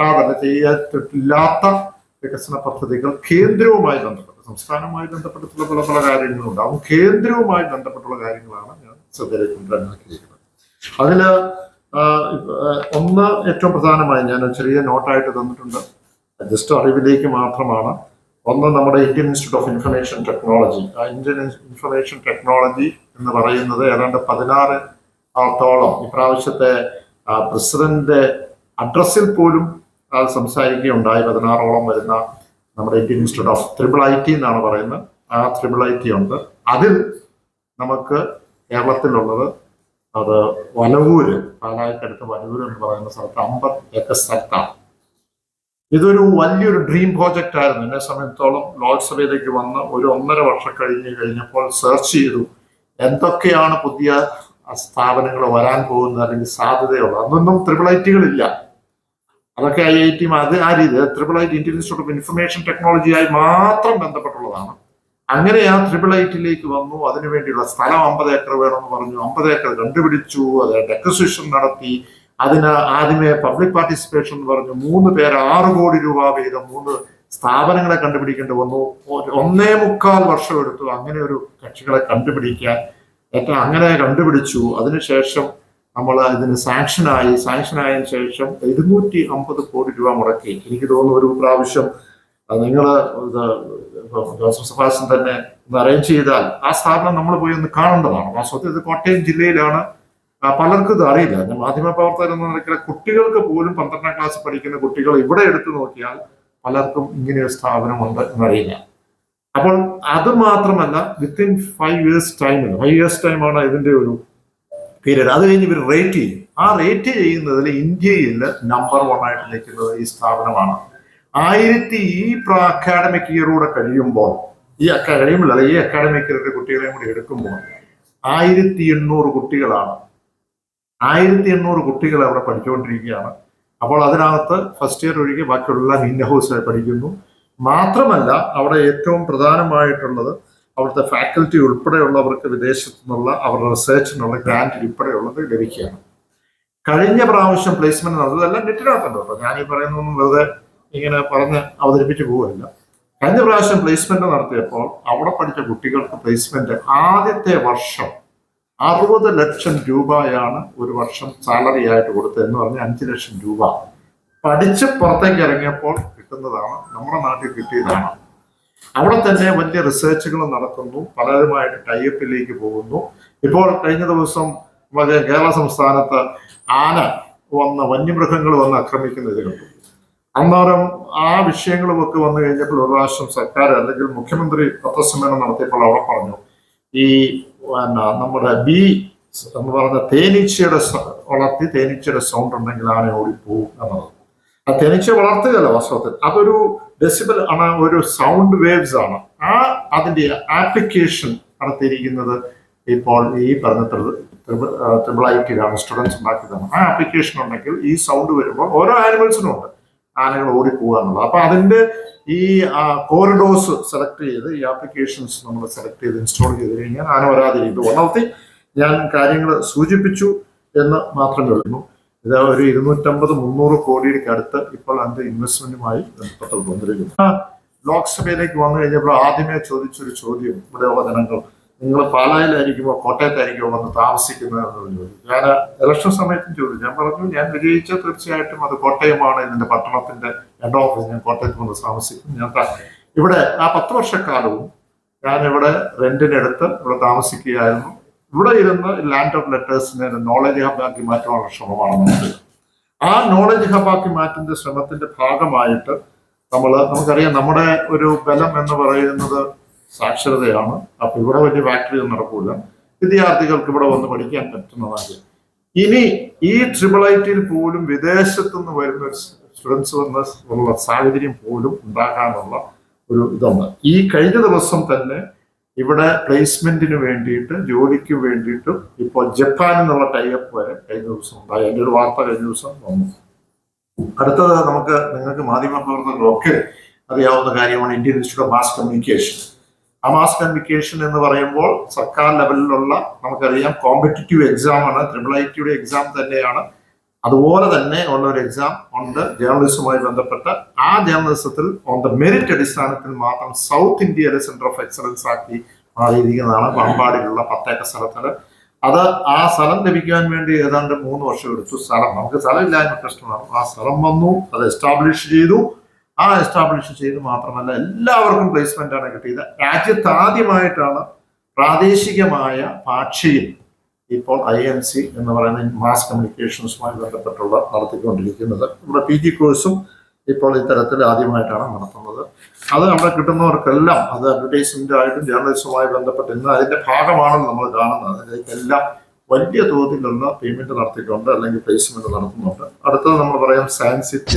പറ്റാതെ ചെയ്തിട്ടില്ലാത്ത വികസന പദ്ധതികൾ കേന്ദ്രവുമായി ബന്ധപ്പെട്ട് സംസ്ഥാനവുമായി ബന്ധപ്പെട്ടിട്ടുള്ള പല പല കാര്യങ്ങളുണ്ടാവും കേന്ദ്രവുമായി ബന്ധപ്പെട്ടുള്ള കാര്യങ്ങളാണ് ഞാൻ ശ്രദ്ധയിലേക്ക് അതിൽ ആ, ഒന്ന് ഏറ്റവും പ്രധാനമായി ഞാൻ ചെറിയ നോട്ടായിട്ട് തന്നിട്ടുണ്ട്. ജസ്റ്റ് അറിവിലേക്ക് മാത്രമാണ്. ഒന്ന് നമ്മുടെ Indian institute of information technology. ആ ഇന്ത്യൻ ഇൻഫർമേഷൻ ടെക്നോളജി എന്ന് പറയുന്നത് ഏതാണ്ട് പതിനാറ് ആളത്തോളം ഇപ്രാവശ്യത്തെ പ്രസിഡന്റ് അഡ്രസ്സിൽ പോലും അത് സംസാരിക്കുകയുണ്ടായി. പതിനാറോളം വരുന്ന നമ്മുടെ Indian institute of triple I T എന്നാണ് പറയുന്നത്. ആ ത്രിബിൾ ഐ ടി ഉണ്ട്. അതിൽ നമുക്ക് കേരളത്തിലുള്ളത് അത് വനവൂര് പാലായിക്കടുത്ത് വനവൂര് എന്ന് പറയുന്ന സ്ഥലത്ത് അമ്പത് ഏക്കർ സ്ഥലത്താണ്. ഇതൊരു വലിയൊരു ഡ്രീം പ്രോജക്റ്റ് ആയിരുന്നു. എന്നെ സംബന്ധിച്ചോളം ലോക്സഭയിലേക്ക് വന്ന് ഒരു ഒന്നര വർഷം കഴിഞ്ഞ് കഴിഞ്ഞപ്പോൾ സെർച്ച് ചെയ്തു എന്തൊക്കെയാണ് പുതിയ സ്ഥാപനങ്ങൾ വരാൻ പോകുന്നത് അല്ലെങ്കിൽ സാധ്യതയുള്ളത്. അന്നൊന്നും ത്രിപിൾ ഐറ്റികളില്ല അതൊക്കെ ഐ ഐ ടി അത് ആ രീതി triple I T Indian institute of information ടെക്നോളജിയായി മാത്രം ബന്ധപ്പെട്ടുള്ളതാണ്. അങ്ങനെ ആ ത്രിപിൾ ഐറ്റിലേക്ക് വന്നു. അതിനുവേണ്ടിയുള്ള സ്ഥലം അമ്പത് ഏക്കർ വേണമെന്ന് പറഞ്ഞു. അമ്പത് ഏക്കർ കണ്ടുപിടിച്ചു. അത് ഡെക്കസിഷൻ നടത്തി. അതിന് ആദ്യമേ പബ്ലിക് പാർട്ടിസിപ്പേഷൻ എന്ന് പറഞ്ഞു. മൂന്ന് പേർ ആറ് കോടി രൂപ വീതം മൂന്ന് സ്ഥാപനങ്ങളെ കണ്ടുപിടിക്കേണ്ടി വന്നു. ഒന്നേ മുക്കാൽ വർഷം എടുത്തു അങ്ങനെ ഒരു കക്ഷികളെ കണ്ടുപിടിക്കാൻ. ഏറ്റവും അങ്ങനെ കണ്ടുപിടിച്ചു. അതിനുശേഷം നമ്മൾ ഇതിന് സാങ്ഷനായി സാങ്ഷനായതിനു ശേഷം ഇരുന്നൂറ്റി അമ്പത് കോടി രൂപ മുടക്കി. എനിക്ക് തോന്നുന്നു ഒരു പ്രാവശ്യം നിങ്ങൾ സഭാഷൻ തന്നെ ഒന്ന് അറേഞ്ച് ചെയ്താൽ ആ സ്ഥാപനം നമ്മൾ പോയി ഒന്ന് കാണേണ്ടതാണ്. വാസ്തവത്തിൽ ഇത് കോട്ടയം ജില്ലയിലാണ്. പലർക്കും ഇത് അറിയില്ല. ഞാൻ മാധ്യമപ്രവർത്തകർ എന്ന നിലയ്ക്ക് കുട്ടികൾക്ക് പോലും പന്ത്രണ്ടാം ക്ലാസ് പഠിക്കുന്ന കുട്ടികൾ ഇവിടെ എടുത്തു നോക്കിയാൽ പലർക്കും ഇങ്ങനെ ഒരു സ്ഥാപനമുണ്ട് എന്നറിയില്ല. അപ്പോൾ അത് മാത്രമല്ല വിത്തിൻ ഫൈവ് ഇയേഴ്സ് ടൈമിൽ ഫൈവ് ഇയേഴ്സ് ടൈമാണ് ഇതിന്റെ ഒരു പീരീഡ് അത് കഴിഞ്ഞ് ഇവർ റേറ്റ് ചെയ്യും. ആ റേറ്റ് ചെയ്യുന്നതിൽ ഇന്ത്യയിൽ നമ്പർ വൺ ആയിട്ട് നിൽക്കുന്നത് ഈ സ്ഥാപനമാണ്. ആയിരത്തി ഈ അക്കാഡമിക് ഇയറൂടെ കഴിയുമ്പോൾ ഈ അക്കാഡമിയിൽ അല്ല ഈ ഇയറിന്റെ കുട്ടികളെയും കൂടി എടുക്കുമ്പോൾ ആയിരത്തി എണ്ണൂറ് കുട്ടികളാണ്. ആയിരത്തി എണ്ണൂറ് കുട്ടികൾ അവിടെ പഠിച്ചുകൊണ്ടിരിക്കുകയാണ്. അപ്പോൾ അതിനകത്ത് ഫസ്റ്റ് ഇയർ ഒഴികെ ബാക്കിയുള്ള ഇൻ ഹൗസ് പഠിക്കുന്നു. മാത്രമല്ല അവിടെ ഏറ്റവും പ്രധാനമായിട്ടുള്ളത് അവിടുത്തെ ഫാക്കൽറ്റി ഉൾപ്പെടെയുള്ളവർക്ക് വിദേശത്തു നിന്നുള്ള അവരുടെ റിസർച്ചിനുള്ള ഗ്രാൻഡ് ഉൾപ്പെടെയുള്ളത് ലഭിക്കുകയാണ്. കഴിഞ്ഞ പ്രാവശ്യം പ്ലേസ്മെന്റ് നടന്നതെല്ലാം നെറ്റിനകത്തുണ്ട് കേട്ടോ. ഞാൻ ഈ പറയുന്നതൊന്നും വെറുതെ ഇങ്ങനെ പറഞ്ഞ് അവതരിപ്പിച്ച് പോവുകയല്ല. കഴിഞ്ഞ പ്രാവശ്യം പ്ലേസ്മെന്റ് നടത്തിയപ്പോൾ അവിടെ പഠിച്ച കുട്ടികൾക്ക് പ്ലേസ്മെന്റ് ആദ്യത്തെ വർഷം അറുപത് ലക്ഷം രൂപയാണ് ഒരു വർഷം സാലറി ആയിട്ട് കൊടുത്തത് എന്ന് പറഞ്ഞാൽ അഞ്ച് ലക്ഷം രൂപ. പഠിച്ച് പുറത്തേക്ക് ഇറങ്ങിയപ്പോൾ കിട്ടുന്നതാണ് നമ്മുടെ നാട്ടിൽ കിട്ടിയതാണ്. അവിടെ തന്നെ വലിയ റിസർച്ചുകൾ നടക്കുന്നു പലരുമായിട്ട് ടൈപ്പിലേക്ക് പോകുന്നു. ഇപ്പോൾ കഴിഞ്ഞ ദിവസം കേരള സംസ്ഥാനത്ത് ആന വന്ന വന്യമൃഗങ്ങൾ വന്ന് ആക്രമിക്കുന്നത് കണ്ടു. അന്നേരം ആ വിഷയങ്ങളുമൊക്കെ വന്നു കഴിഞ്ഞപ്പോൾ ഒരു പ്രാവശ്യം സർക്കാർ അല്ലെങ്കിൽ മുഖ്യമന്ത്രി പത്രസമ്മേളനം നടത്തിയപ്പോൾ അവിടെ പറഞ്ഞു ഈ പിന്നെ നമ്മുടെ ബി എന്ന് പറഞ്ഞ തേനീച്ചയുടെ വളർത്തി തേനീച്ചയുടെ സൗണ്ട് ഉണ്ടെങ്കിൽ ആന ഓടിപ്പോവും എന്നുള്ളത്. ആ തേനീച്ച വളർത്തുകയല്ല വാസ്തവത്തിൽ. അതൊരു ഡെസിബൽ ആണ് ഒരു സൗണ്ട് വേവ്സ് ആണ്. ആ അതിന്റെ ആപ്ലിക്കേഷൻ നടത്തിയിരിക്കുന്നത് ഇപ്പോൾ ഈ പറഞ്ഞ ത്രിബിൾ ഐ സ്റ്റുഡൻസ് ഉണ്ടാക്കിയതാണ്. ആ ആപ്ലിക്കേഷൻ ഉണ്ടെങ്കിൽ ഈ സൗണ്ട് വരുമ്പോൾ ഓരോ ആനിമൽസിനും ഉണ്ട്. ആനകൾ ഓടിപ്പോവുക എന്നുള്ളത്. അപ്പൊ അതിന്റെ ഈ കോറിഡോസ് സെലക്ട് ചെയ്ത് ഈ ആപ്ലിക്കേഷൻസ് നമ്മൾ സെലക്ട് ചെയ്ത് ഇൻസ്റ്റാൾ ചെയ്ത് കഴിഞ്ഞാൽ ആന വരാതിരിക്കും ഒന്നാമത്തെ ഞാൻ കാര്യങ്ങൾ സൂചിപ്പിച്ചു എന്ന് മാത്രം ഉള്ളൂ. ഇത് ഒരു ഇരുന്നൂറ്റമ്പത് മുന്നൂറ് കോടിയുടെ അടുത്ത് ഇപ്പോൾ അതിന്റെ ഇൻവെസ്റ്റ്മെന്റുമായി ബന്ധപ്പെട്ട് വന്നിരിക്കുന്നു. ലോക്സഭയിലേക്ക് വന്നു കഴിഞ്ഞപ്പോൾ ആദ്യമേ ചോദിച്ചൊരു ചോദ്യം ഇവിടെയുള്ള ജനങ്ങൾ നിങ്ങൾ പാലായിലായിരിക്കുമോ കോട്ടയത്തായിരിക്കുമോ വന്ന് താമസിക്കുന്നത്? എന്ന് ചോദിച്ചു ഞാൻ ഇലക്ഷൻ സമയത്തും ചോദിച്ചു. ഞാൻ പറഞ്ഞു ഞാൻ വിജയിച്ച തീർച്ചയായിട്ടും അത് കോട്ടയമാണ് ഇതിന്റെ പട്ടണത്തിന്റെ ഹെഡ് ഓഫീസ് ഞാൻ കോട്ടയത്ത് വന്ന് താമസിക്കും. ഞാൻ ഇവിടെ ആ പത്ത് വർഷക്കാലവും ഞാൻ ഇവിടെ റെന്റിനെടുത്ത് ഇവിടെ താമസിക്കുകയായിരുന്നു. ഇവിടെ ഇരുന്ന് ലാൻഡ് ഓഫ് ലെറ്റേഴ്സിനെ നോളജ് ഹബാക്കി മാറ്റാനുള്ള ശ്രമമാണ് നമുക്ക്. ആ നോളജ് ഹബാക്കി മാറ്റുന്ന ശ്രമത്തിന്റെ ഭാഗമായിട്ട് നമ്മൾ നമുക്കറിയാം നമ്മുടെ ഒരു ബലം എന്ന് പറയുന്നത് സാക്ഷരതയാണ്. അപ്പൊ ഇവിടെ വലിയ ഫാക്ടറി ഒന്നും നടക്കൂല. വിദ്യാർത്ഥികൾക്ക് ഇവിടെ വന്ന് പഠിക്കാൻ പറ്റുന്നതാണ് ഇനി ഈ ട്രിപ്പിൾ ഐ ടിയിൽ പോലും വിദേശത്തു നിന്ന് വരുന്ന സ്റ്റുഡൻസ് വന്ന ഉള്ള സാഹചര്യം പോലും ഉണ്ടാകാനുള്ള ഒരു ഇതുണ്ട്. ഈ കഴിഞ്ഞ ദിവസം തന്നെ ഇവിടെ പ്ലേസ്മെന്റിന് വേണ്ടിയിട്ട് ജോലിക്ക് വേണ്ടിയിട്ടും ഇപ്പോൾ ജപ്പാൻ എന്നുള്ള ടൈപ്പ് വരെ കഴിഞ്ഞ ദിവസം ഉണ്ടായി. അതിന്റെ ഒരു വാർത്ത കഴിഞ്ഞ ദിവസം വന്നു. അടുത്തത് നമുക്ക് നിങ്ങൾക്ക് മാധ്യമ മാധ്യമപ്രവർത്തകർക്കൊക്കെ അറിയാവുന്ന കാര്യമാണ് Indian institute of mass communication ആ മാസ് കമ്മ്യൂണിക്കേഷൻ എന്ന് പറയുമ്പോൾ സർക്കാർ ലെവലിലുള്ള നമുക്കറിയാം കോമ്പറ്റിറ്റീവ് എക്സാം ആണ്. ട്രിപ്പിൾ ഐ ടിയുടെ എക്സാം തന്നെയാണ്. അതുപോലെ തന്നെ ഉള്ള ഒരു എക്സാം ഉണ്ട്. ജേർണലിസവുമായി ബന്ധപ്പെട്ട് ആ ജേർണലിസത്തിൽ ഓൺ ദ മെറിറ്റ് അടിസ്ഥാനത്തിൽ മാത്രം സൗത്ത് ഇന്ത്യയിലെ സെന്റർ ഓഫ് എക്സലൻസ് ആക്കി മാറിയിരിക്കുന്നതാണ് പമ്പാടിലുള്ള പത്തേക്ക സ്ഥലത്തിൽ അത് ആ സ്ഥലം ലഭിക്കാൻ വേണ്ടി ഏതാണ്ട് മൂന്ന് വർഷം എടുത്തു. സ്ഥലം നമുക്ക് സ്ഥലമില്ലായ്മ പ്രശ്നമാണ്. ആ സ്ഥലം വന്നു അത് എസ്റ്റാബ്ലിഷ് ചെയ്തു. ആ എസ്റ്റാബ്ലിഷ് ചെയ്ത് മാത്രമല്ല എല്ലാവർക്കും പ്ലേസ്മെന്റ് ആണ് കിട്ടിയത്. രാജ്യത്താദ്യമായിട്ടാണ് പ്രാദേശികമായ ഭാഷയിൽ ഇപ്പോൾ ഐ എൻ സി എന്ന് പറയുന്ന മാസ് കമ്മ്യൂണിക്കേഷൻസുമായി ബന്ധപ്പെട്ടുള്ള നടത്തിക്കൊണ്ടിരിക്കുന്നത്. നമ്മുടെ പി ജി കോഴ്സും ഇപ്പോൾ ഇത്തരത്തിൽ ആദ്യമായിട്ടാണ് നടത്തുന്നത്. അത് അവിടെ കിട്ടുന്നവർക്കെല്ലാം അത് അഡ്വർടൈസ്മെന്റ് ആയിട്ടും ജേർണലിസവുമായി ബന്ധപ്പെട്ട് ഇന്ന് അതിന്റെ ഭാഗമാണെന്ന് നമ്മൾ കാണുന്നത്. അതിലേക്കെല്ലാം വലിയ തോതിൽ നിന്ന് പേയ്മെന്റ് നടത്തിയിട്ടുണ്ട് അല്ലെങ്കിൽ പ്ലേസ്മെന്റ് നടത്തുന്നുണ്ട്. അടുത്തത് നമ്മൾ പറയാം സയൻസ് സിറ്റി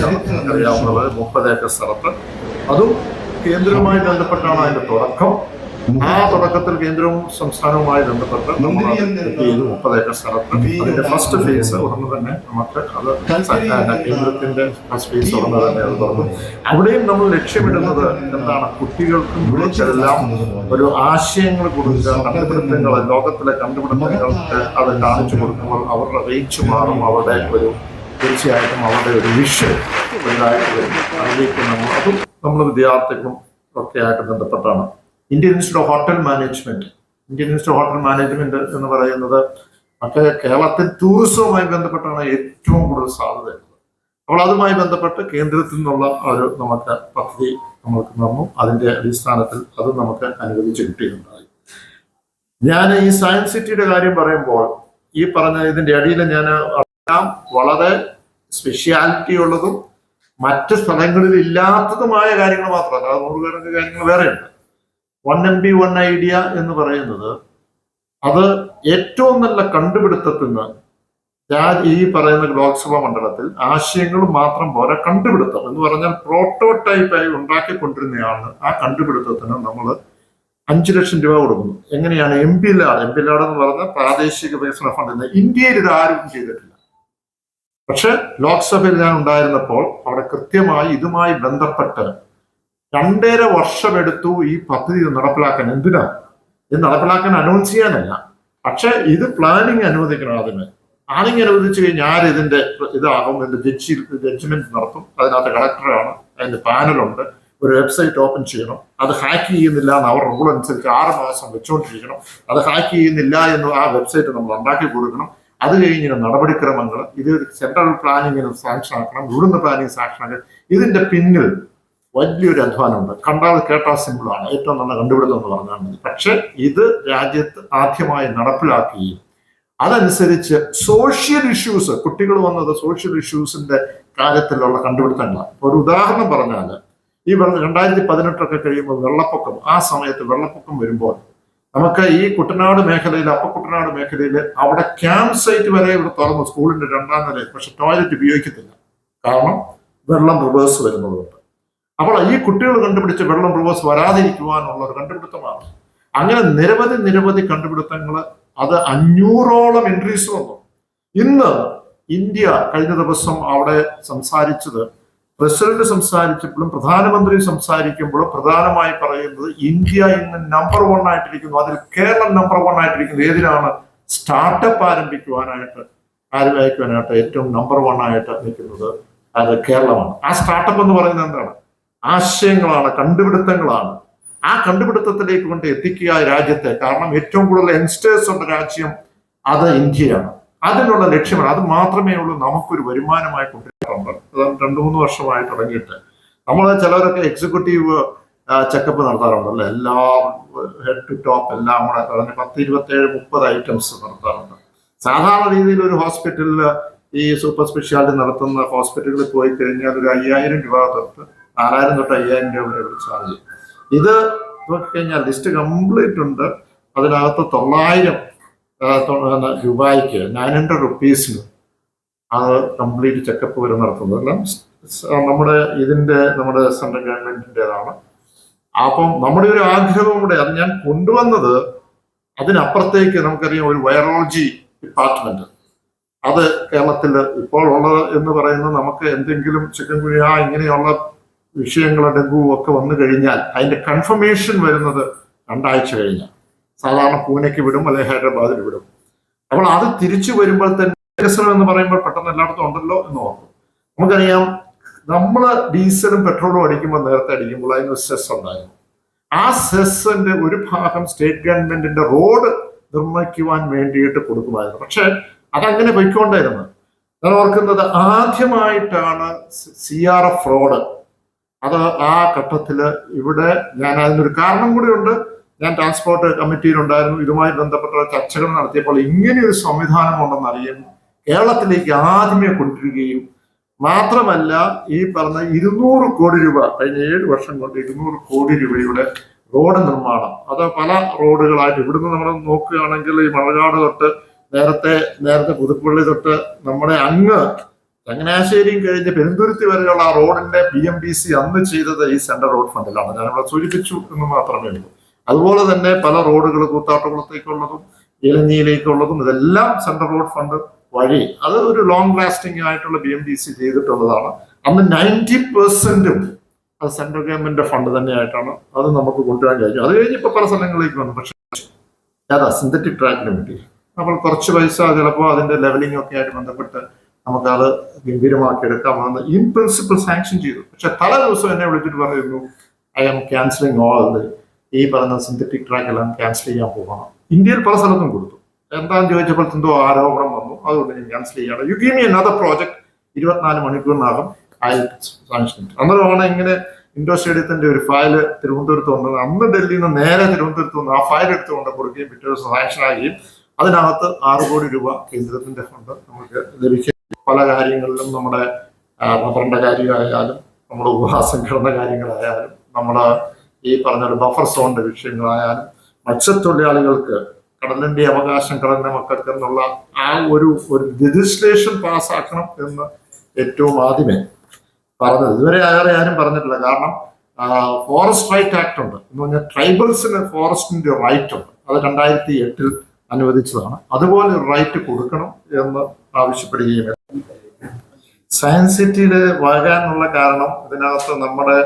അറിയാവുന്നത് മുപ്പത് ഏക്കർ സ്ഥലത്ത്. അതും കേന്ദ്രവുമായി ബന്ധപ്പെട്ടാണ് അതിന്റെ തുടക്കം. ആ. തുടക്കത്തിൽ കേന്ദ്രവും സംസ്ഥാനവുമായി ബന്ധപ്പെട്ട് നമ്മൾ ചെയ്തു. മുപ്പത് ഏക്കർ സ്ഥലത്ത്. അതിന്റെ ഫസ്റ്റ് ഫേസ് ഉടനെ തന്നെ നമുക്ക് അത് കേന്ദ്രത്തിന്റെ ഫസ്റ്റ് ഫേസ് ഉടനെ തന്നെ അത് തുറന്നു. അവിടെയും നമ്മൾ ലക്ഷ്യമിടുന്നത് എന്താണ്? കുട്ടികൾക്കും വിളിച്ചെല്ലാം ഒരു ആശയങ്ങൾ കൊടുക്കുക കണ്ടുപിടുത്തങ്ങൾ ലോകത്തിലെ കണ്ടുപിടുത്തങ്ങൾക്ക് അത് കാണിച്ചു കൊടുക്കുമ്പോൾ അവരുടെ റേഞ്ച് മാറും അവരുടെ ഒരു തീർച്ചയായിട്ടും അവരുടെ ഒരു വിഷൻ വലുതായിട്ട് വരും അതിലേക്ക് നമ്മൾ അതും നമ്മൾ വിദ്യാർത്ഥികളും ഒക്കെ ആയിട്ട് ബന്ധപ്പെട്ടാണ്. Indian institute of hotel management. Indian institute of hotel management എന്ന് പറയുന്നത് മറ്റേ കേരളത്തിൽ ടൂറിസവുമായി ബന്ധപ്പെട്ടാണ് ഏറ്റവും കൂടുതൽ സാധ്യതയുള്ളത് അപ്പോൾ അതുമായി ബന്ധപ്പെട്ട് കേന്ദ്രത്തിൽ നിന്നുള്ള ഒരു നമുക്ക് പദ്ധതി നമ്മൾക്ക് തന്നു. അതിന്റെ അടിസ്ഥാനത്തിൽ അത് നമുക്ക് അനുവദിച്ച് കിട്ടിയിട്ടുണ്ടായി. ഞാൻ ഈ സയൻസ് സിറ്റിയുടെ കാര്യം പറയുമ്പോൾ ഈ പറഞ്ഞ ഇതിന്റെ അടിയിൽ ഞാൻ വളരെ സ്പെഷ്യാലിറ്റി ഉള്ളതും മറ്റ് സ്ഥലങ്ങളിൽ ഇല്ലാത്തതുമായ കാര്യങ്ങൾ മാത്രമല്ല അത് നൂറുകണക്കിന് കാര്യങ്ങൾ വേറെയുണ്ട്. One M B one idea എന്ന് പറയുന്നത് അത് ഏറ്റവും നല്ല കണ്ടുപിടുത്തത്തിൽ നിന്ന് ഈ പറയുന്ന ലോക്സഭാ മണ്ഡലത്തിൽ ആശയങ്ങൾ മാത്രം പോരാ കണ്ടുപിടുത്തം എന്ന് പറഞ്ഞാൽ പ്രോട്ടോടൈപ്പായി ഉണ്ടാക്കിക്കൊണ്ടിരുന്നയാണ് ആ കണ്ടുപിടുത്തത്തിന് നമ്മൾ അഞ്ചു ലക്ഷം രൂപ കൊടുക്കുന്നു. എങ്ങനെയാണ്? M P LAD. M P LAD എന്ന് പറഞ്ഞ പ്രാദേശിക വികസന ഫണ്ട് ഇന്ത്യയിൽ ഇത് ആരും ചെയ്തിട്ടില്ല. പക്ഷെ ലോക്സഭയിൽ ഞാൻ ഉണ്ടായിരുന്നപ്പോൾ അവിടെ കൃത്യമായി ഇതുമായി ബന്ധപ്പെട്ട് രണ്ടര വർഷമെടുത്തു ഈ പദ്ധതി നടപ്പിലാക്കാൻ. എന്തിനാ? ഇത് നടപ്പിലാക്കാൻ അനൗൺസ് ചെയ്യാനല്ല. പക്ഷെ ഇത് പ്ലാനിങ് അനുവദിക്കണം അതിന്. പ്ലാനിങ് അനുവദിച്ചു കഴിഞ്ഞാൽ ആര് ഇതിന്റെ ഇതാകും? ഇതിന്റെ ജഡ്ജി ജഡ്ജ്മെന്റ് നടത്തും. അതിനകത്ത് കളക്ടറാണ് അതിന്റെ പാനലുണ്ട് ഒരു വെബ്സൈറ്റ് ഓപ്പൺ ചെയ്യണം. അത് ഹാക്ക് ചെയ്യുന്നില്ല എന്ന് അവർ റൂൾ അനുസരിച്ച് ആറ് മാസം വെച്ചുകൊണ്ടിരിക്കണം അത് ഹാക്ക് ചെയ്യുന്നില്ല എന്ന് ആ വെബ്സൈറ്റ് നമ്മൾ ഉണ്ടാക്കി കൊടുക്കണം. അത് കഴിഞ്ഞ് നടപടിക്രമങ്ങൾ ഇത് സെൻട്രൽ പ്ലാനിങ്ങിന് സാങ്ഷൻ ആക്കണം. ഇവിടുന്ന് പ്ലാനിങ് സാങ്ഷൻ ആക്കണം. ഇതിന്റെ പിന്നിൽ വലിയൊരു അധ്വാനമുണ്ട് കണ്ടാൽ കേട്ടാൽ സിമ്പിളാണ് ഏറ്റവും നല്ല കണ്ടുപിടുത്തം എന്ന് പറഞ്ഞാൽ മതി. പക്ഷെ ഇത് രാജ്യത്ത് ആദ്യമായി നടപ്പിലാക്കുകയും അതനുസരിച്ച് സോഷ്യൽ ഇഷ്യൂസ് കുട്ടികൾ വന്നത് സോഷ്യൽ ഇഷ്യൂസിന്റെ കാര്യത്തിലുള്ള കണ്ടുപിടുത്തങ്ങളാണ്. ഒരു ഉദാഹരണം പറഞ്ഞാൽ ഈ വെള്ള രണ്ടായിരത്തി പതിനെട്ടൊക്കെ കഴിയുമ്പോൾ വെള്ളപ്പൊക്കം ആ സമയത്ത് വെള്ളപ്പൊക്കം വരുമ്പോൾ നമുക്ക് ഈ കുട്ടനാട് മേഖലയിൽ അപ്പ കുട്ടനാട് മേഖലയിൽ അവിടെ ക്യാമ്പ് സൈറ്റ് വരെ ഇവിടെ തുറന്നു. സ്കൂളിന്റെ രണ്ടാം നിലയിൽ. പക്ഷെ ടോയ്ലറ്റ് ഉപയോഗിക്കത്തില്ല. കാരണം വെള്ളം റിവേഴ്സ് വരുന്നതുകൊണ്ട്. അപ്പോൾ ഈ കുട്ടികൾ കണ്ടുപിടിച്ച വെള്ളം റിവേഴ്സ് വരാതിരിക്കുവാനുള്ള ഒരു കണ്ടുപിടുത്തമാണ്. അങ്ങനെ നിരവധി നിരവധി കണ്ടുപിടുത്തങ്ങൾ അത് അഞ്ഞൂറോളം എൻട്രീസ് വന്നു. ഇന്ന് ഇന്ത്യ കഴിഞ്ഞ ദിവസം അവിടെ സംസാരിച്ചത് പ്രസിഡന്റ് സംസാരിച്ചപ്പോഴും പ്രധാനമന്ത്രി സംസാരിക്കുമ്പോഴും പ്രധാനമായി പറയുന്നത് ഇന്ത്യ ഇന്ന് നമ്പർ വൺ ആയിട്ടിരിക്കുന്നു. അതിൽ കേരളം നമ്പർ വൺ ആയിട്ടിരിക്കുന്നു. ഏതിനാണ്? സ്റ്റാർട്ടപ്പ് ആരംഭിക്കുവാനായിട്ട് ആരംഭിക്കുവാനായിട്ട് ഏറ്റവും നമ്പർ വൺ ആയിട്ട് നിൽക്കുന്നത് അത് കേരളമാണ്. ആ സ്റ്റാർട്ടപ്പ് എന്ന് പറയുന്നത് എന്താണ്? ആശയങ്ങളാണ് കണ്ടുപിടുത്തങ്ങളാണ്. ആ കണ്ടുപിടുത്തത്തിലേക്ക് കൊണ്ട് എത്തിക്കുക രാജ്യത്തെ. കാരണം ഏറ്റവും കൂടുതൽ യങ്സ്റ്റേഴ്സ് ഉള്ള രാജ്യം അത് ഇന്ത്യയാണ്. അതിനുള്ള ലക്ഷ്യമാണ്. അത് മാത്രമേ ഉള്ളൂ നമുക്കൊരു വരുമാനമായി കൊണ്ടുവരാറുണ്ട് അത് രണ്ടു മൂന്ന് വർഷമായി തുടങ്ങിയിട്ട് നമ്മൾ ചിലവരൊക്കെ എക്സിക്യൂട്ടീവ് ചെക്കപ്പ് നടത്താറുണ്ട് അല്ലെ? എല്ലാം ഹെഡ് ടു ടോപ്പ് എല്ലാം കൂടെ തുടങ്ങി പത്ത് ഇരുപത്തേഴ് മുപ്പത് ഐറ്റംസ് നടത്താറുണ്ട്. സാധാരണ രീതിയിൽ ഒരു ഹോസ്പിറ്റലിൽ ഈ സൂപ്പർ സ്പെഷ്യാലിറ്റി നടത്തുന്ന ഹോസ്പിറ്റലിൽ പോയി കഴിഞ്ഞാൽ ഒരു അയ്യായിരം രൂപ തൊട്ട് നാലായിരം തൊട്ട് അയ്യായിരം രൂപ വരെ ചാർജ് ഇത് നോക്കിക്കഴിഞ്ഞാൽ ലിസ്റ്റ് കംപ്ലീറ്റ് ഉണ്ട്. അതിനകത്ത് തൊള്ളായിരം രൂപയ്ക്ക് നയൻ ഹൺഡ്രഡ് റുപ്പീസിന് അത് കംപ്ലീറ്റ് ചെക്കപ്പ് വരെ നടത്തുന്നത്. എല്ലാം നമ്മുടെ ഇതിന്റെ നമ്മുടെ സെൻട്രൽ ഗവൺമെന്റിന്റെതാണ് അപ്പം നമ്മുടെ ഒരു ആഗ്രഹവും കൂടെ അത് ഞാൻ കൊണ്ടുവന്നത് അതിനപ്പുറത്തേക്ക് നമുക്കറിയാം ഒരു വൈറോളജി ഡിപ്പാർട്ട്മെന്റ് അത് കേരളത്തിൽ ഇപ്പോൾ ഉള്ളത് എന്ന് പറയുന്നത് നമുക്ക് എന്തെങ്കിലും ചിക്കൻ കുഴിയ ഇങ്ങനെയുള്ള വിഷയങ്ങൾ ഡെങ്കുവും ഒക്കെ വന്നു കഴിഞ്ഞാൽ അതിന്റെ കൺഫർമേഷൻ വരുന്നത് രണ്ടാഴ്ച കഴിഞ്ഞാൽ സാധാരണ പൂനെക്ക് വിടും അല്ലെങ്കിൽ ഹൈദരാബാദിൽ വിടും. അപ്പോൾ അത് തിരിച്ചു വരുമ്പോൾ തന്നെ വികസനം എന്ന് പറയുമ്പോൾ പെട്ടെന്ന് എല്ലായിടത്തും ഉണ്ടല്ലോ എന്ന് ഓർക്കും. നമുക്കറിയാം നമ്മൾ ഡീസലും പെട്രോളും അടിക്കുമ്പോൾ നേരത്തെ അടിക്കുമ്പോൾ അതിന് സെസ് ഉണ്ടായിരുന്നു. ആ സെസ്സിന്റെ ഒരു ഭാഗം സ്റ്റേറ്റ് ഗവൺമെന്റിന്റെ റോഡ് നിർമ്മിക്കുവാൻ വേണ്ടിയിട്ട് കൊടുക്കുമായിരുന്നു. പക്ഷെ അതങ്ങനെ പൊയ്ക്കൊണ്ടായിരുന്നു. ഞാൻ ഓർക്കുന്നത് ആദ്യമായിട്ടാണ് സി ആർ എഫ് റോഡ് അത് ആ ഘട്ടത്തിൽ ഇവിടെ ഞാൻ അതിനൊരു കാരണം കൂടിയുണ്ട്. ഞാൻ ട്രാൻസ്പോർട്ട് കമ്മിറ്റിയിലുണ്ടായിരുന്നു ഇതുമായി ബന്ധപ്പെട്ട ചർച്ചകൾ നടത്തിയപ്പോൾ ഇങ്ങനെയൊരു സംവിധാനം ഉണ്ടെന്ന് അറിയുന്നു കേരളത്തിലേക്ക് ആദ്യമേ കൊണ്ടുവരികയും മാത്രമല്ല ഈ പറഞ്ഞ ഇരുന്നൂറ് കോടി രൂപ കഴിഞ്ഞ ഏഴ് വർഷം കൊണ്ട് ഇരുന്നൂറ് കോടി രൂപയുടെ റോഡ് നിർമ്മാണം. അത് പല റോഡുകളായിട്ട് ഇവിടുന്ന് നമ്മൾ നോക്കുകയാണെങ്കിൽ ഈ മഴകാട് തൊട്ട് നേരത്തെ നേരത്തെ പുതുപ്പള്ളി തൊട്ട് നമ്മുടെ അങ്ങ് ചങ്ങനാശ്ശേരിയും കഴിഞ്ഞ് പെരുന്തുരുത്തി വരെയുള്ള ആ റോഡിന്റെ പി എം ബി സി അന്ന് ചെയ്തത് ഈ സെൻട്രൽ റോഡ് ഫണ്ടിലാണ് ഞാൻ ഇവിടെ സൂചിപ്പിച്ചു എന്ന് മാത്രമേ ഉള്ളൂ. അതുപോലെ തന്നെ പല റോഡുകൾ കൂത്താട്ടുകുളത്തേക്കുള്ളതും ഇലഞ്ഞിയിലേക്കുള്ളതും ഇതെല്ലാം സെൻട്രൽ റോഡ് ഫണ്ട് വഴി. അത് ഒരു ലോങ് ലാസ്റ്റിംഗ് ആയിട്ടുള്ള ബി എം ബി സി ചെയ്തിട്ടുള്ളതാണ്. അന്ന് നയന്റി പെർസെന്റും അത് സെൻട്രൽ ഗവൺമെന്റ് ഫണ്ട് തന്നെയായിട്ടാണ് അത് നമുക്ക് കൊണ്ടുവരാൻ കഴിഞ്ഞു അത് കഴിഞ്ഞ് ഇപ്പൊ പല സ്ഥലങ്ങളിലേക്ക് വന്നു. പക്ഷെ അതാ സിന്തറ്റിക് ട്രാക്കിന് വേണ്ടി. നമ്മൾ കുറച്ച് പൈസ ചിലപ്പോൾ അതിന്റെ ലെവലിംഗ് ഒക്കെ ആയിട്ട് ബന്ധപ്പെട്ട് നമുക്കത് ഗംഭീരമാക്കി എടുക്കാമെന്ന് ഇൻ പ്രിൻസിപ്പിൾ സാങ്ഷൻ ചെയ്തു. പക്ഷെ തല ദിവസം എന്നെ വിളിച്ചിട്ട് പറയുന്നു ഐ ആം ക്യാൻസലിങ് ഓൾ ഈ പറഞ്ഞ സിന്തറ്റിക് ട്രാക്ക് എല്ലാം ക്യാൻസൽ ചെയ്യാൻ പോകണം. ഇന്ത്യയിൽ പല സ്ഥലത്തും കൊടുത്തു. എന്താന്ന് ചോദിച്ചപ്പോൾ എന്തോ ആരോപണം വന്നു. അതുകൊണ്ട് ഞാൻ ക്യാൻസൽ ചെയ്യണം you give me another project ഇരുപത്തിനാല് മണിക്കൂറിനകം ഐ സാങ്ഷൻ അന്നേരമാണ് ഇങ്ങനെ ഇൻഡോ സ്റ്റേഡിയത്തിന്റെ ഒരു ഫയൽ തിരുവനന്തപുരത്ത് വന്നത്. അന്ന് ഡൽഹിയിൽ നിന്ന് നേരെ തിരുവനന്തപുരത്ത് വന്ന് ആ ഫയൽ എടുത്തുകൊണ്ട് കൊടുക്കുകയും പിറ്റേ ദിവസം സാങ്ഷൻ ആകുകയും അതിനകത്ത് ആറ് കോടി രൂപ കേന്ദ്രത്തിന്റെ ഫണ്ട് നമുക്ക് ലഭിക്കും പല കാര്യങ്ങളിലും നമ്മുടെ റബ്ബറിന്റെ കാര്യമായാലും നമ്മുടെ ഉപഹാസംഘടന കാര്യങ്ങളായാലും നമ്മുടെ ഈ പറഞ്ഞ ഒരു ബഫർ സോണിന്റെ വിഷയങ്ങളായാലും മത്സ്യത്തൊഴിലാളികൾക്ക് കടലിന്റെ അവകാശം കടലിന്റെ മക്കൾക്ക് എന്നുള്ള ആ ഒരു ഒരു ലെജിസ്ലേഷൻ പാസ്സാക്കണം എന്ന് ഏറ്റവും ആദ്യമേ പറഞ്ഞത്. ഇതുവരെ വേറെ ആരും പറഞ്ഞിട്ടില്ല. കാരണം ഫോറസ്റ്റ് റൈറ്റ് ആക്ട് ഉണ്ട്. എന്ന് പറഞ്ഞാൽ ട്രൈബൽസിന് ഫോറസ്റ്റിന്റെ റൈറ്റ് ഉണ്ട്. അത് രണ്ടായിരത്തി എട്ടിൽ അനുവദിച്ചതാണ്. അതുപോലെ റൈറ്റ് കൊടുക്കണം എന്ന് ആവശ്യപ്പെടുകയും സയൻസ് സിറ്റിയിൽ വരാനുള്ള കാരണം ഇതിനകത്ത് നമ്മുടെ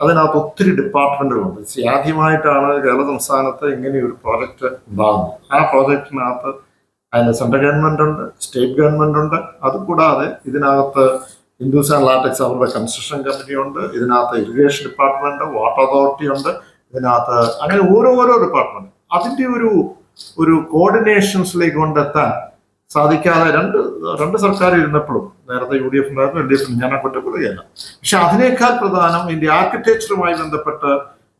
അതിനകത്ത് ഒത്തിരി ഡിപ്പാർട്ട്മെന്റുകളുണ്ട് ആദ്യമായിട്ടാണ് കേരള സംസ്ഥാനത്ത് ഇങ്ങനെ ഒരു പ്രോജക്റ്റ് ഉണ്ടാകുന്നത് ആ പ്രോജക്റ്റിനകത്ത് അതിന് സെൻട്രൽ ഗവൺമെന്റ് ഉണ്ട് സ്റ്റേറ്റ് ഗവൺമെന്റ് ഉണ്ട് അതുകൂടാതെ ഇതിനകത്ത് ഹിന്ദുസ് ആൻഡ് ലാറ്റക്സ് അവരുടെ കൺസ്ട്രക്ഷൻ കമ്പനി ഉണ്ട് ഇതിനകത്ത് ഇറിഗേഷൻ ഡിപ്പാർട്ട്മെന്റ് വാട്ടർ അതോറിറ്റി ഉണ്ട് ഇതിനകത്ത് അങ്ങനെ ഓരോ ഓരോ ഡിപ്പാർട്ട്മെന്റ് അതിന്റെ ഒരു ഒരു കോർഡിനേഷൻസിലേക്ക് കൊണ്ടെത്താൻ സാധിക്കാതെ രണ്ട് രണ്ട് സർക്കാർ ഇരുന്നപ്പോഴും നേരത്തെ യു ഡി എഫ് ഉണ്ടായിരുന്നു. എൽ ഡി എഫ് ഞാൻ കുറ്റപ്പെടുകയല്ല പക്ഷെ അതിനേക്കാൾ പ്രധാനം ഇതിന്റെ ആർക്കിടെക്ചറുമായി ബന്ധപ്പെട്ട്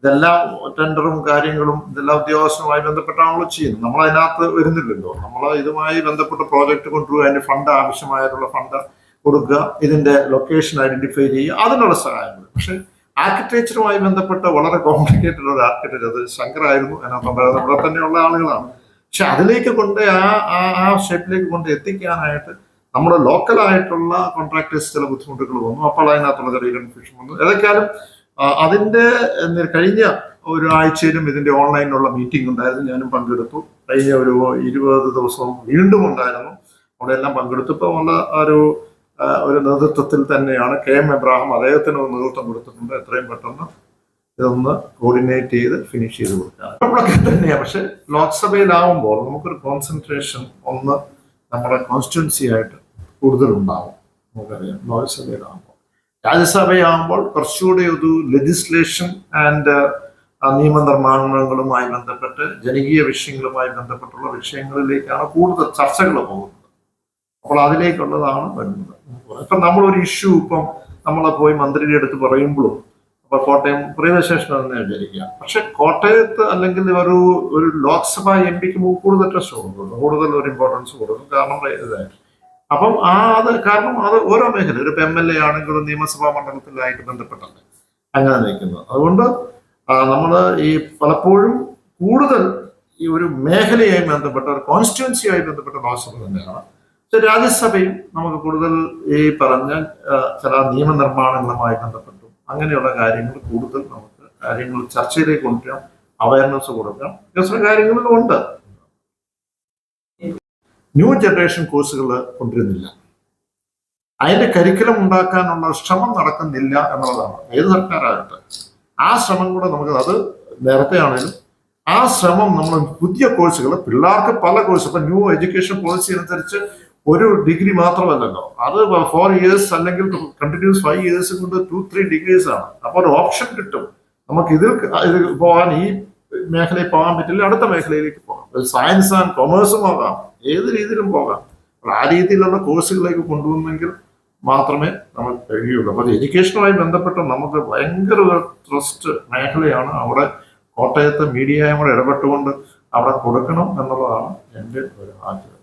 ഇതെല്ലാം ടെൻഡറും കാര്യങ്ങളും ഇതെല്ലാം ഉദ്യോഗസ്ഥരുമായി ബന്ധപ്പെട്ടാണല്ലോ ചെയ്യുന്നത്. നമ്മൾ അതിനകത്ത് വരുന്നില്ലല്ലോ. നമ്മൾ ഇതുമായി ബന്ധപ്പെട്ട പ്രോജക്റ്റ് കൊണ്ടുപോയി അതിന്റെ ഫണ്ട് ആവശ്യമായിട്ടുള്ള ഫണ്ട് കൊടുക്കുക ഇതിന്റെ ലൊക്കേഷൻ ഐഡന്റിഫൈ ചെയ്യുക അതിനുള്ള സഹായങ്ങൾ. പക്ഷെ ആർക്കിടെക്ചറുമായി ബന്ധപ്പെട്ട വളരെ കോംപ്ലിക്കേറ്റഡ് ഒരു ആർക്കിടെക്ചർ അത് ശങ്കറായിരുന്നു അതിനകത്ത് ഇവിടെ തന്നെയുള്ള ആളുകളാണ്. പക്ഷെ അതിലേക്ക് കൊണ്ട് ആ ആ ഷേപ്പിലേക്ക് കൊണ്ട് എത്തിക്കാനായിട്ട് നമ്മുടെ ലോക്കലായിട്ടുള്ള കോൺട്രാക്ടേഴ്സ് ചില ബുദ്ധിമുട്ടുകൾ വന്നു. അപ്പോൾ അതിനകത്തുള്ള ചെറിയ കൺഫ്യൂഷൻ വന്നു. ഏതൊക്കെയാലും അതിന്റെ കഴിഞ്ഞ ഒരു ആഴ്ചയിലും ഇതിന്റെ ഓൺലൈനിലുള്ള മീറ്റിംഗ് ഉണ്ടായിരുന്നു. ഞാനും പങ്കെടുത്തു. കഴിഞ്ഞ ഒരു ഇരുപത് ദിവസവും വീണ്ടും ഉണ്ടായിരുന്നു. അവിടെ എല്ലാം പങ്കെടുത്തു. ഇപ്പോൾ ഉള്ള ഒരു ഒരു നേതൃത്വത്തിൽ തന്നെയാണ് കെ എം എബ്രാഹിം അദ്ദേഹത്തിന് ഒരു നേതൃത്വം കൊടുത്തിട്ടുണ്ട്. എത്രയും പെട്ടെന്ന് ഇതൊന്ന് കോർഡിനേറ്റ് ചെയ്ത് ഫിനിഷ് ചെയ്ത് കൊടുക്കുക. തന്നെയാണ് പക്ഷെ ലോക്സഭയിലാവുമ്പോൾ നമുക്കൊരു കോൺസെൻട്രേഷൻ ഒന്ന് നമ്മുടെ കോൺസ്റ്റിറ്റ്യൻസി ആയിട്ട് കൂടുതലുണ്ടാവും. നമുക്കറിയാം ലോക്സഭയിലാവുമ്പോൾ. രാജ്യസഭയാകുമ്പോൾ കുറച്ചുകൂടി ഒരു ലെജിസ്ലേഷൻ ആൻഡ് നിയമനിർമ്മാണങ്ങളുമായി ബന്ധപ്പെട്ട് ജനകീയ വിഷയങ്ങളുമായി ബന്ധപ്പെട്ടുള്ള വിഷയങ്ങളിലേക്കാണ് കൂടുതൽ ചർച്ചകൾ പോകുന്നത്. അപ്പോൾ അതിലേക്കുള്ളതാണ് വരുന്നത്. ഇപ്പൊ നമ്മളൊരു ഇഷ്യൂ ഇപ്പം നമ്മളെ പോയി മന്ത്രിയുടെ അടുത്ത് പറയുമ്പോഴും അപ്പൊ കോട്ടയം സ്റ്റേഷൻ തന്നെ വിചാരിക്കുക. പക്ഷെ കോട്ടയത്ത് അല്ലെങ്കിൽ ഒരു ഒരു ലോക്സഭ എം പിക്ക് കൂടുതൽ ട്രസ്റ്റ് കൊടുക്കുന്നു കൂടുതൽ ഒരു ഇമ്പോർട്ടൻസ് കൊടുക്കും. കാരണം ഇതായിട്ട്. അപ്പം ആ അത് കാരണം അത് ഓരോ മേഖല ഒരു എം എൽ എ ആണെങ്കിലും നിയമസഭാ മണ്ഡലത്തിലായിട്ട് ബന്ധപ്പെട്ടത് അങ്ങനെ നിൽക്കുന്നത് അതുകൊണ്ട് നമ്മൾ ഈ പലപ്പോഴും കൂടുതൽ ഈ ഒരു മേഖലയായി ബന്ധപ്പെട്ട ഒരു കോൺസ്റ്റിറ്റ്യുവൻസിയായി ബന്ധപ്പെട്ട ലോക്സഭ തന്നെയാണ് പക്ഷെ രാജ്യസഭയും നമുക്ക് കൂടുതൽ ഈ പറഞ്ഞ ചില നിയമനിർമ്മാണങ്ങളുമായി ബന്ധപ്പെട്ടും. അങ്ങനെയുള്ള കാര്യങ്ങൾ കൂടുതൽ നമുക്ക് കാര്യങ്ങൾ ചർച്ചയിലേക്ക് കൊണ്ടുവരാം അവയർനെസ് കൊടുക്കാം. വികസന കാര്യങ്ങളിലും ഉണ്ട്. ന്യൂ ജനറേഷൻ കോഴ്സുകൾ കൊണ്ടുവരുന്നില്ല. അതിന്റെ കരിക്കുലം ഉണ്ടാക്കാനുള്ള ശ്രമം നടക്കുന്നില്ല എന്നുള്ളതാണ്. ഏത് സർക്കാരാകട്ടെ. ആ ശ്രമം കൂടെ നമുക്ക് അത് നേരത്തെ ആണെങ്കിലും ആ ശ്രമം നമ്മൾ പുതിയ കോഴ്സുകൾ പിള്ളേർക്ക് പല കോഴ്സ് ഇപ്പൊ ന്യൂ എഡ്യൂക്കേഷൻ പോളിസി അനുസരിച്ച് ഒരു ഡിഗ്രി മാത്രമല്ലല്ലോ. അത് ഫോർ ഇയേഴ്സ് അല്ലെങ്കിൽ കണ്ടിന്യൂസ് ഫൈവ് ഇയേഴ്സ് കൊണ്ട് ടു ത്രീ ഡിഗ്രീസ് ആണ്. അപ്പോൾ ഒരു ഓപ്ഷൻ കിട്ടും. നമുക്ക് ഇതിൽ പോകാൻ ഈ മേഖലയിൽ പോകാൻ പറ്റില്ല അടുത്ത മേഖലയിലേക്ക് പോകാം. സയൻസ് ആൻഡ് കൊമേഴ്സും ആകാം. ഏത് രീതിയിലും പോകാം. ആ രീതിയിലുള്ള കോഴ്സുകളിലേക്ക് കൊണ്ടുവന്നെങ്കിൽ മാത്രമേ നമ്മൾ കഴിയുള്ളൂ. അപ്പോൾ എഡ്യൂക്കേഷനുമായി ബന്ധപ്പെട്ട് നമുക്ക് ഭയങ്കര ഒരു ട്രസ്റ്റ് മേഖലയാണ് അവിടെ കോട്ടയത്തെ മീഡിയയും കൂടെ ഇടപെട്ടുകൊണ്ട് അവിടെ കൊടുക്കണം എന്നുള്ളതാണ് എന്റെ ഒരു ആഗ്രഹം.